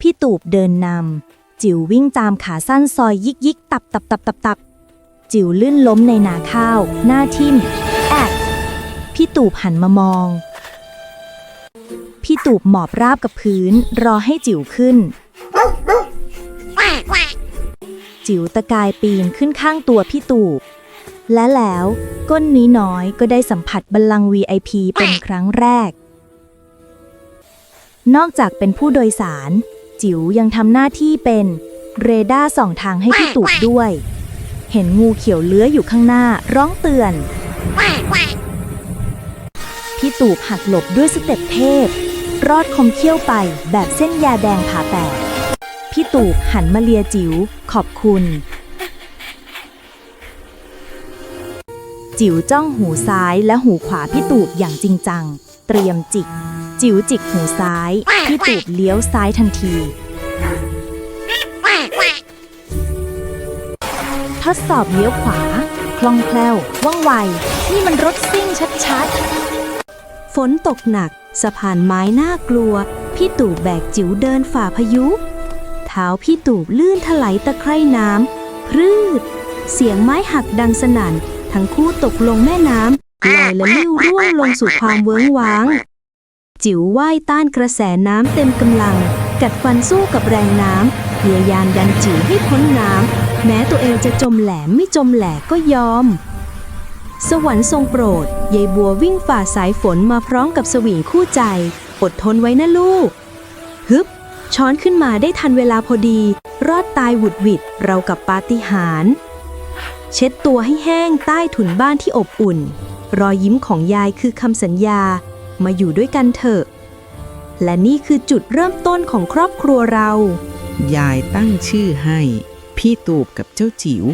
พี่ตูบเดินนำจิ๋ววิ่งตามขาสั้นซอยยิกยิกตับตับตับตับตับจิ๋วลื่นล้มในนาข้าว หน้าทิ่มแอกพี่ตูบหันมามอง พี่ตูบหมอบราบกับพื้น รอให้จิ๋วขึ้น จิ๋วตะกายปีนขึ้นข้างตัวพี่ตูบ และแล้วก้นนี้น้อยๆก็ได้สัมผัสบัลลังก์ VIP เป็นครั้งแรก นอกจากเป็นผู้โดยสาร จิ๋วยังทำหน้าที่เป็นเรดาร์ส่องทางให้พี่ตูบด้วย เห็นงูเขียวเลื้อยอยู่ข้างหน้าร้องเตือน พี่ตูบหักหลบด้วยสเต็ปเทพ รอดคมเขี้ยวไปแบบเส้นยาแดงผ่าแตก พี่ตูบหันมาเลียจิ๋วขอบคุณ จิ๋วจ้องหูซ้ายและหูขวาพี่ตูบอย่างจริงจัง เตรียมจิก จิ๋วจิกหูซ้ายพี่ตูบเลี้ยวซ้ายทันที ทดสอบเลี้ยวขวา คล่องแคล่ว ว่องไว นี่มันรถซิ่งชัดๆ ฝนตกหนัก สะพานไม้น่ากลัว พี่ตูบแบกจิ๋วเดินฝ่าพายุ เท้าพี่ตูบลื่นถลายตะไคร่น้ำพรืด เสียงไม้หักดังสนั่น ทั้งคู่ตกลงแม่น้ำลอยและลิ้วร่วงลงสู่ความเวิ้งว้าง จิ๋วว่ายต้านกระแสน้ำเต็มกำลัง กัดฟันสู้กับแรงน้ำพยายามดันจิ๋วให้พ้นน้ำ แม้ตัวเองจะจมแหลมไม่จมแหลกก็ยอม สวรรค์ทรงโปรดยายบัววิ่งฝ่าสายฝนมาพร้อมกับสวิงคู่ใจ อดทนไว้นะลูก ฮึบ ช้อนขึ้นมาได้ทันเวลาพอดี รอดตายหวุดหวิดเรากับปาฏิหาริย์เช็ดตัวให้แห้งใต้ถุนบ้านที่อบอุ่น รอยยิ้มของยายคือคำสัญญา มาอยู่ด้วยกันเถอะ และนี่คือจุดเริ่มต้นของครอบครัวเรา ยายตั้งชื่อให้ พี่ตูบกับเจ้าจิ๋ว